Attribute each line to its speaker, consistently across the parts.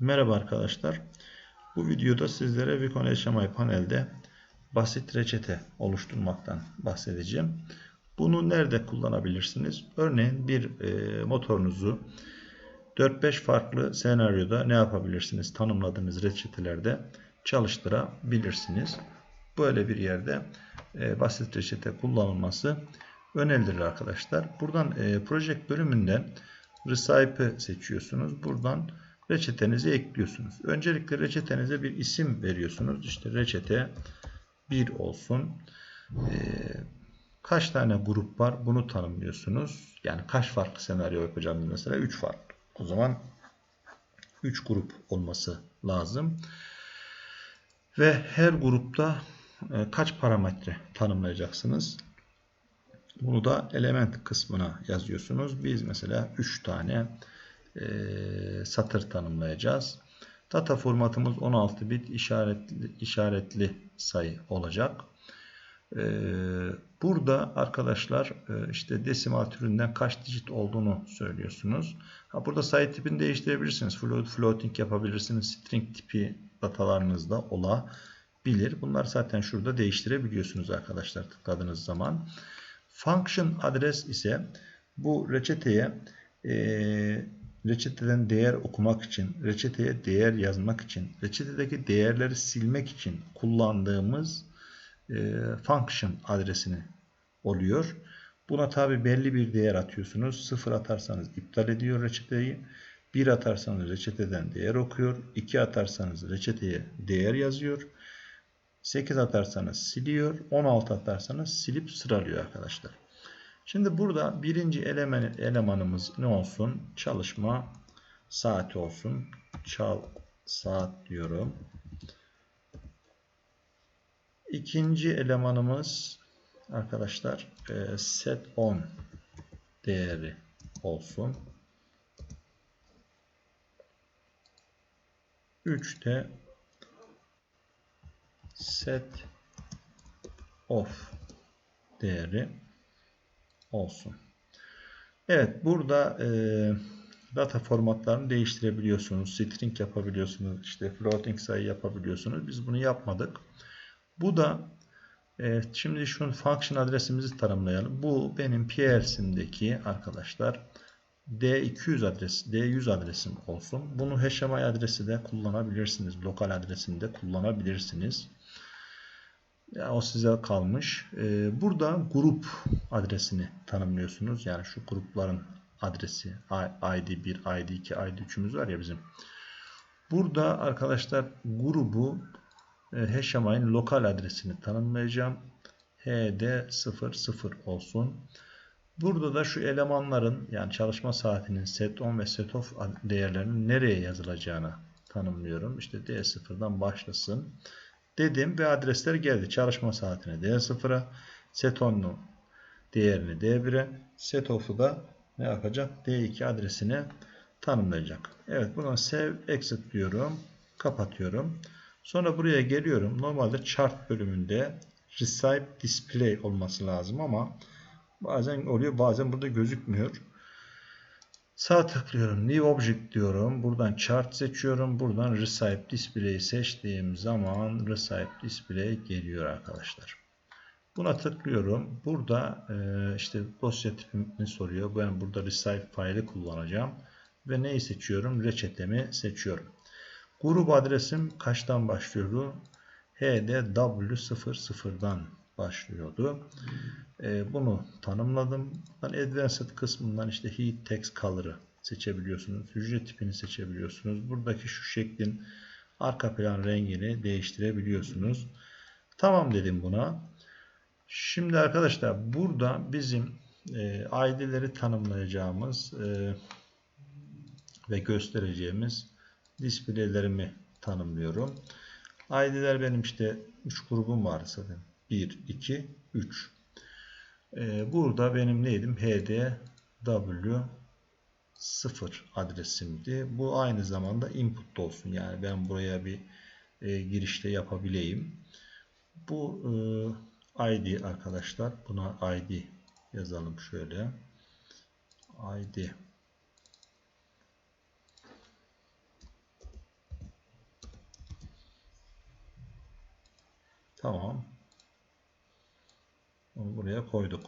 Speaker 1: Merhaba arkadaşlar. Bu videoda sizlere Vicon HMI panelde basit reçete oluşturmaktan bahsedeceğim. Bunu nerede kullanabilirsiniz? Örneğin bir e, motorunuzu 4-5 farklı senaryoda ne yapabilirsiniz? Tanımladığınız reçetelerde çalıştırabilirsiniz. Böyle bir yerde e, basit reçete kullanılması önerilir arkadaşlar. Buradan e, Project bölümünden Recipe'ı seçiyorsunuz. Buradan reçetenizi ekliyorsunuz. Öncelikle reçetenize bir isim veriyorsunuz. İşte reçete 1 olsun. Ee, kaç tane grup var bunu tanımlıyorsunuz. Yani kaç farklı senaryo yapacağım mesela 3 farklı. O zaman 3 grup olması lazım. Ve her grupta e, kaç parametre tanımlayacaksınız? Bunu da element kısmına yazıyorsunuz. Biz mesela 3 tane e, satır tanımlayacağız. Data formatımız 16 bit işaretli, işaretli sayı olacak. E, burada arkadaşlar e, işte desimal türünden kaç digit olduğunu söylüyorsunuz. Ha, burada sayı tipini değiştirebilirsiniz. Float, floating yapabilirsiniz. String tipi datalarınızda olabilir. Bunlar zaten şurada değiştirebiliyorsunuz arkadaşlar tıkladığınız zaman. Function adres ise bu reçeteye e, reçeteden değer okumak için, reçeteye değer yazmak için, reçetedeki değerleri silmek için kullandığımız e, function adresini oluyor. Buna tabi belli bir değer atıyorsunuz. 0 atarsanız iptal ediyor reçeteyi. 1 atarsanız reçeteden değer okuyor. 2 atarsanız reçeteye değer yazıyor. 8 atarsanız siliyor. 16 atarsanız silip sıralıyor arkadaşlar. Şimdi burada birinci eleman, elemanımız ne olsun? Çalışma saati olsun. Çal saat diyorum. İkinci elemanımız arkadaşlar e, set on değeri olsun. 3'te set off değeri olsun. Evet burada e, data formatlarını değiştirebiliyorsunuz. String yapabiliyorsunuz. işte floating sayı yapabiliyorsunuz. Biz bunu yapmadık. Bu da evet, şimdi şu function adresimizi tanımlayalım. Bu benim PLC'mdeki arkadaşlar D200 adres, D100 adresim olsun. Bunu HMI adresi de kullanabilirsiniz. Lokal adresinde kullanabilirsiniz. Yani o size kalmış. Ee, burada grup adresini tanımlıyorsunuz. Yani şu grupların adresi ID1, ID2, ID3'ümüz var ya bizim. Burada arkadaşlar grubu e, lokal adresini tanımlayacağım. HD00 olsun. Burada da şu elemanların yani çalışma saatinin set on ve set off değerlerinin nereye yazılacağını tanımlıyorum. İşte D0'dan başlasın dedim ve adresler geldi. Çalışma saatine D0'a, set on'u değerini D1'e, set off'u da ne yapacak? D2 adresine tanımlayacak. Evet buna save exit diyorum. Kapatıyorum. Sonra buraya geliyorum. Normalde chart bölümünde receive display olması lazım ama bazen oluyor bazen burada gözükmüyor. Sağ tıklıyorum. New Object diyorum. Buradan Chart seçiyorum. Buradan Receive Display'i seçtiğim zaman Receive Display geliyor arkadaşlar. Buna tıklıyorum. Burada e, işte dosya tipini soruyor. Ben burada Receive faili kullanacağım. Ve neyi seçiyorum? Reçetemi seçiyorum. Grup adresim kaçtan başlıyordu? HDW00'dan başlıyordu. E, bunu tanımladım. Ben Advanced kısmından işte Heat Text Color'ı seçebiliyorsunuz. Hücre tipini seçebiliyorsunuz. Buradaki şu şeklin arka plan rengini değiştirebiliyorsunuz. Tamam dedim buna. Şimdi arkadaşlar burada bizim e, ID'leri tanımlayacağımız e, ve göstereceğimiz display'lerimi tanımlıyorum. ID'ler benim işte 3 grubum var zaten. 1, 2, 3. Burada benim neydim? HDW 0 adresimdi. Bu aynı zamanda input olsun. Yani ben buraya bir e, girişte yapabileyim. Bu e, ID arkadaşlar. Buna ID yazalım şöyle. ID Tamam. Onu buraya koyduk.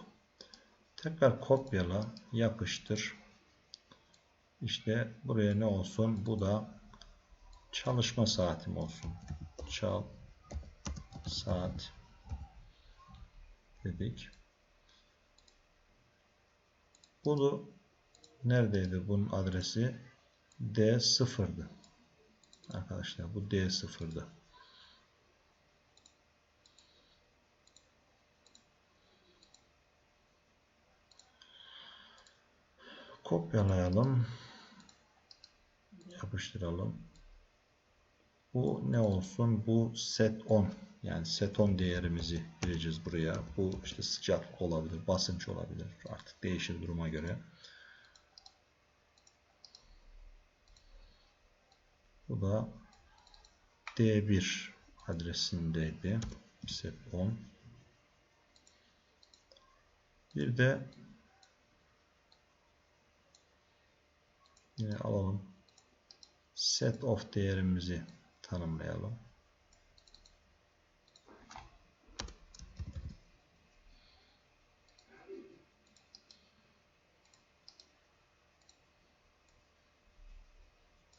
Speaker 1: Tekrar kopyala, yapıştır. İşte buraya ne olsun? Bu da çalışma saatim olsun. Çal saat dedik. Bunu neredeydi bunun adresi? D0'dı. Arkadaşlar bu D0'dı. Kopyalayalım. Yapıştıralım. Bu ne olsun? Bu set 10. Yani set 10 değerimizi gireceğiz buraya. Bu işte sıcak olabilir, basınç olabilir. Artık değişir duruma göre. Bu da D1 adresindeydi. Set 10. Bir de yine alalım. Set of değerimizi tanımlayalım.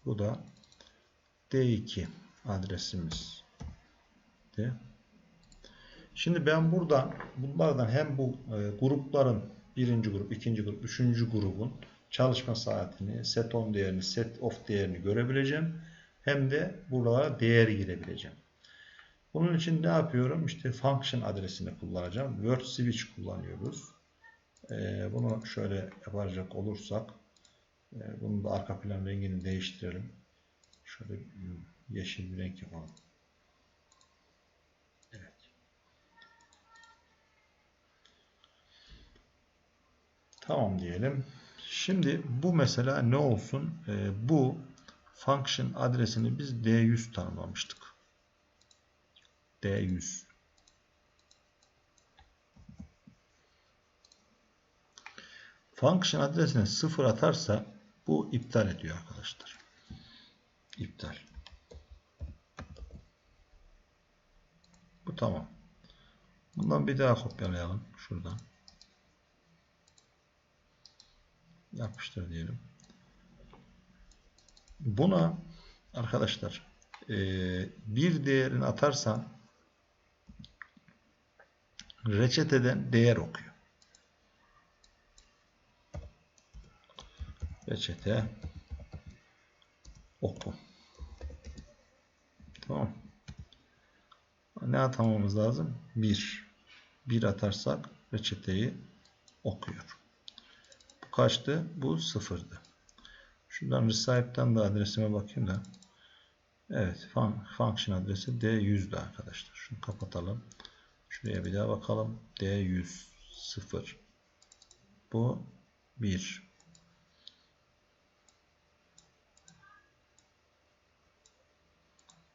Speaker 1: Bu da D2 adresimiz. Şimdi ben buradan bunlardan hem bu e, grupların birinci grup, ikinci grup, üçüncü grubun çalışma saatini, set on değerini, set off değerini görebileceğim. Hem de buralara değer girebileceğim. Bunun için ne yapıyorum? İşte function adresini kullanacağım. Word switch kullanıyoruz. Ee, bunu şöyle yapacak olursak e, bunun da arka plan rengini değiştirelim. Şöyle yeşil bir renk yapalım. Evet. Tamam diyelim. Şimdi bu mesela ne olsun? Ee, bu function adresini biz D100 tanımlamıştık. D100. Function adresine 0 atarsa bu iptal ediyor arkadaşlar. İptal. Bu tamam. Bundan bir daha kopyalayalım. Şuradan. Yapıştır diyelim. Buna arkadaşlar e, bir değerini atarsan reçeteden değer okuyor. Reçete oku. Tamam. Ne atamamız lazım? 1. 1 atarsak reçeteyi okuyor. Kaçtı? Bu sıfırdı. Şuradan recipe'den de adresime bakayım da. Evet. Function adresi D100'dü arkadaşlar. Şunu kapatalım. Şuraya bir daha bakalım. D100 0. Bu 1.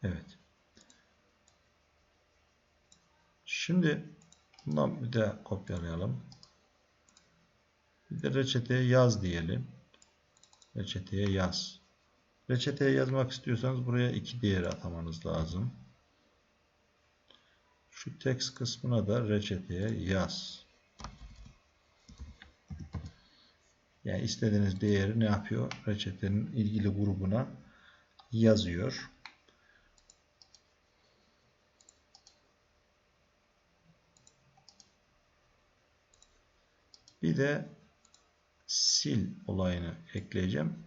Speaker 1: Evet. Şimdi bundan bir de kopyalayalım. Bir de reçeteye yaz diyelim. Reçeteye yaz. Reçeteye yazmak istiyorsanız buraya iki değeri atamanız lazım. Şu text kısmına da reçeteye yaz. Yani istediğiniz değeri ne yapıyor? Reçetenin ilgili grubuna yazıyor. Bir de sil olayını ekleyeceğim.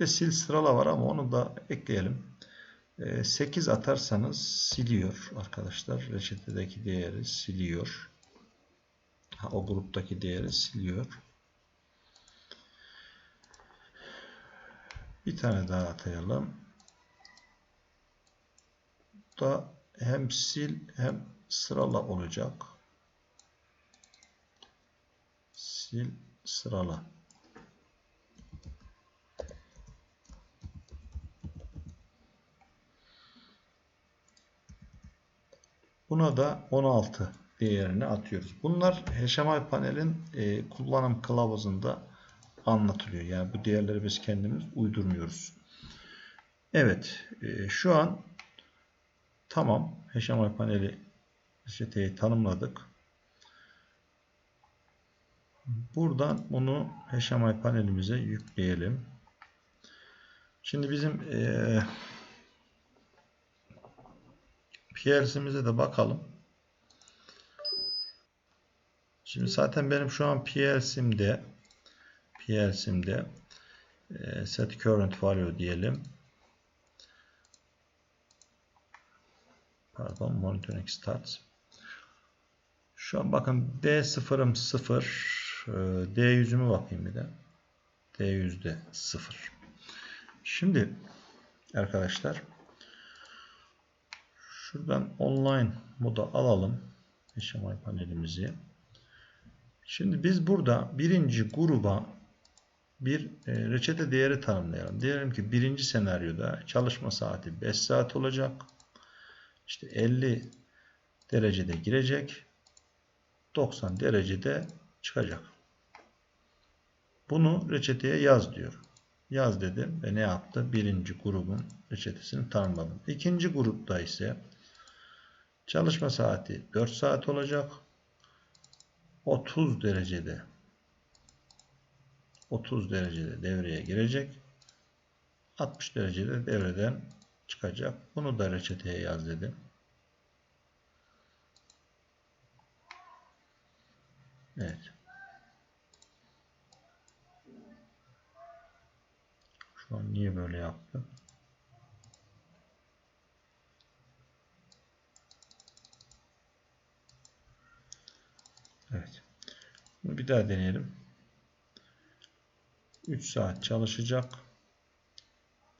Speaker 1: Ve sil sırala var ama onu da ekleyelim. 8 ee, atarsanız siliyor arkadaşlar. Reçetedeki değeri siliyor. Ha, o gruptaki değeri siliyor. Bir tane daha atayalım. Bu da hem sil hem sırala olacak. Sil sırala. Buna da 16 değerini atıyoruz. Bunlar HMI panelin e, kullanım kılavuzunda anlatılıyor. Yani bu değerleri biz kendimiz uydurmuyoruz. Evet. E, şu an Tamam. HMI paneli reçeteyi tanımladık. Buradan bunu HMI panelimize yükleyelim. Şimdi bizim eee PLC'mize de bakalım. Şimdi zaten benim şu an PLC'mde PLC'mde e, set current value diyelim. Pardon monitoring start. Şu an bakın D sıfırım 0. D yüzümü bakayım bir de. D yüzde 0. Şimdi arkadaşlar şuradan online moda alalım. HMI panelimizi. Şimdi biz burada birinci gruba bir e, reçete değeri tanımlayalım. Diyelim ki birinci senaryoda çalışma saati 5 saat olacak. İşte 50 derecede girecek. 90 derecede çıkacak. Bunu reçeteye yaz diyor. Yaz dedim ve ne yaptı? Birinci grubun reçetesini tanımladım. İkinci grupta ise çalışma saati 4 saat olacak. 30 derecede 30 derecede devreye girecek. 60 derecede devreden çıkacak. Bunu da reçeteye yaz dedim. Evet. Şu an niye böyle yaptı? Evet. Bunu bir daha deneyelim. 3 saat çalışacak.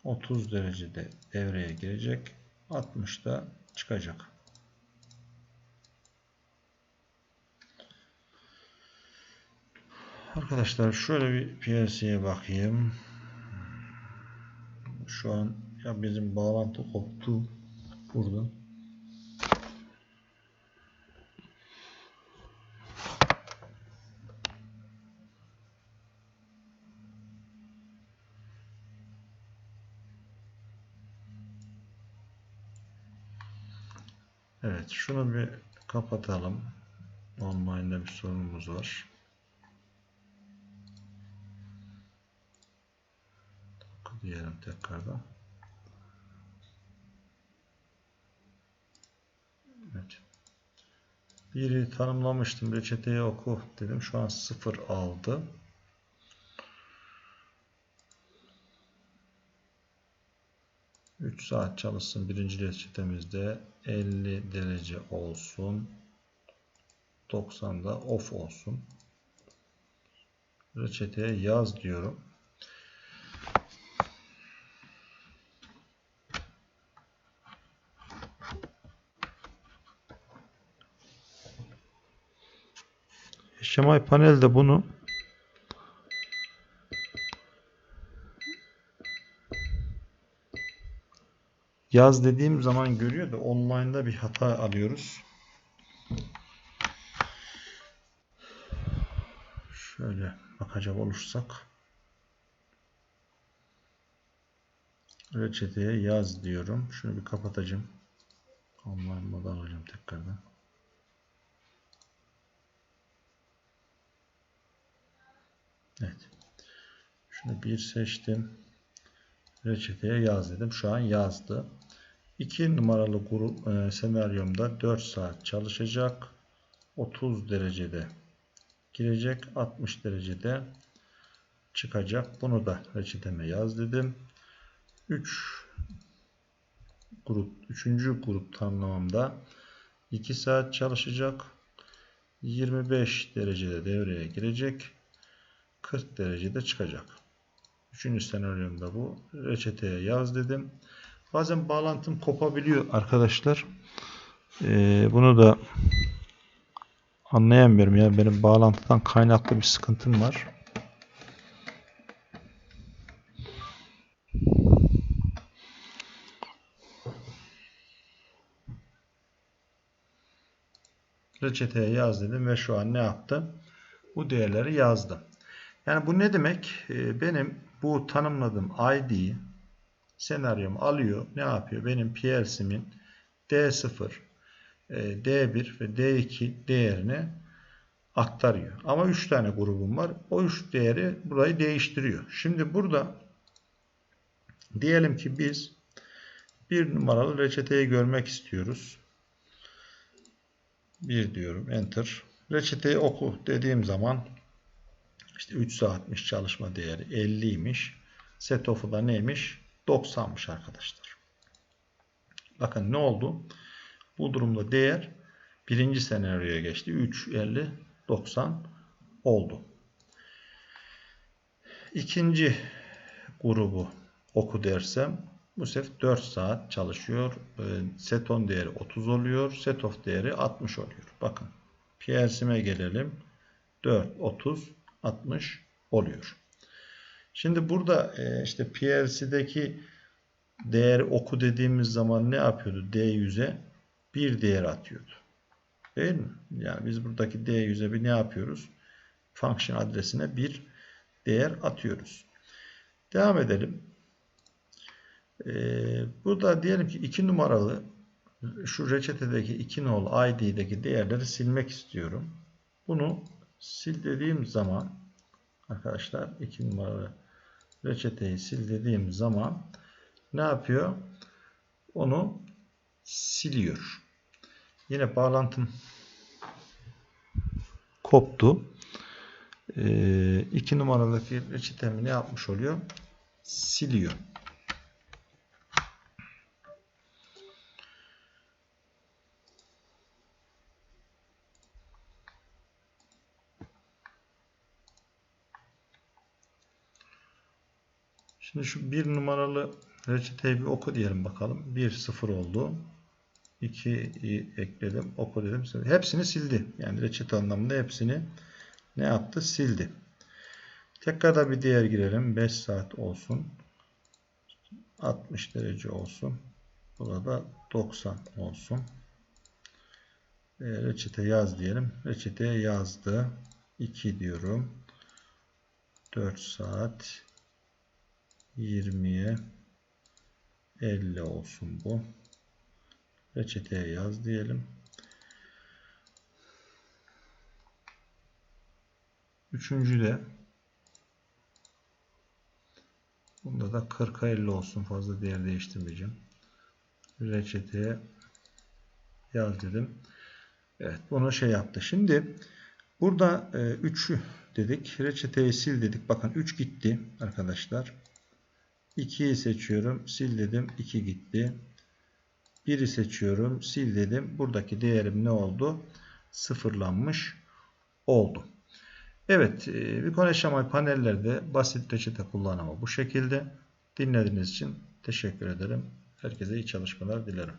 Speaker 1: 30 derecede devreye girecek. 60'da çıkacak. Arkadaşlar şöyle bir PLC'ye bakayım. Şu an ya bizim bağlantı koptu buradan. Evet, şunu bir kapatalım. Online'da bir sorunumuz var. Diyelim tekrardan. Evet. Biri tanımlamıştım. Reçeteyi oku dedim. Şu an 0 aldı. Üç saat çalışsın. Birinci reçetemizde 50 derece olsun. 90'da off olsun. Reçeteye yaz diyorum. HMI panelde bunu yaz dediğim zaman görüyor da online'da bir hata alıyoruz. Şöyle bakacak olursak reçeteye yaz diyorum. Şunu bir kapatacağım. Online moda alacağım tekrardan. Evet. Şunu bir seçtim. Reçeteye yaz dedim. Şu an yazdı. 2 numaralı grup e, senaryomda 4 saat çalışacak. 30 derecede girecek. 60 derecede çıkacak. Bunu da reçeteme yaz dedim. 3 grup 3. grup tanımlamamda 2 saat çalışacak. 25 derecede devreye girecek. 40 derecede çıkacak. Üçüncü senaryomda bu. Reçeteye yaz dedim. Bazen bağlantım kopabiliyor arkadaşlar. Ee, bunu da anlayamıyorum ya. Benim bağlantıdan kaynaklı bir sıkıntım var. Reçeteye yaz dedim ve şu an ne yaptı? Bu değerleri yazdım. Yani bu ne demek? Ee, benim bu tanımladığım ID'yi senaryom alıyor. Ne yapıyor? Benim PLC'min D0, e, D1 ve D2 değerini aktarıyor. Ama 3 tane grubum var. O 3 değeri burayı değiştiriyor. Şimdi burada diyelim ki biz bir numaralı reçeteyi görmek istiyoruz. 1 diyorum. Enter. Reçeteyi oku dediğim zaman işte 3 saatmiş çalışma değeri 50'ymiş. Set off'u da neymiş? 90'mış arkadaşlar. Bakın ne oldu? Bu durumda değer birinci senaryoya geçti. 3, 50, 90 oldu. İkinci grubu oku dersem bu sefer 4 saat çalışıyor. Ee, Seton değeri 30 oluyor. Setof değeri 60 oluyor. Bakın. PLC'me gelelim. 4, 30, 60 oluyor. Şimdi burada e, işte PLC'deki değeri oku dediğimiz zaman ne yapıyordu? D100'e bir değer atıyordu. Değil mi? Yani biz buradaki D100'e bir ne yapıyoruz? Function adresine bir değer atıyoruz. Devam edelim. Ee, burada diyelim ki 2 numaralı şu reçetedeki 2 nol ID'deki değerleri silmek istiyorum. Bunu sil dediğim zaman arkadaşlar 2 numaralı reçeteyi sil dediğim zaman ne yapıyor? Onu siliyor. Yine bağlantım koptu. 2 ee, numaradaki reçetemi ne yapmış oluyor? Siliyor. Şimdi şu bir numaralı reçeteyi bir oku diyelim bakalım. 1 0 oldu. 2'yi ekledim. Oku dedim. Hepsini sildi. Yani reçete anlamında hepsini ne yaptı? Sildi. Tekrar da bir değer girelim. 5 saat olsun. 60 derece olsun. Burada 90 olsun. E, reçete yaz diyelim. Reçeteye yazdı. 2 diyorum. 4 saat 20'ye 50 olsun bu. Reçeteye yaz diyelim. Üçüncü de bunda da 40'a 50 olsun. Fazla değer değiştirmeyeceğim. Reçeteye yaz dedim. Evet bunu şey yaptı. Şimdi burada 3'ü e, dedik. Reçeteyi sil dedik. Bakın 3 gitti arkadaşlar. 2'yi seçiyorum. Sil dedim. 2 gitti. 1'i seçiyorum. Sil dedim. Buradaki değerim ne oldu? Sıfırlanmış oldu. Evet. Vicon HMI panellerde basit reçete kullanımı bu şekilde. Dinlediğiniz için teşekkür ederim. Herkese iyi çalışmalar dilerim.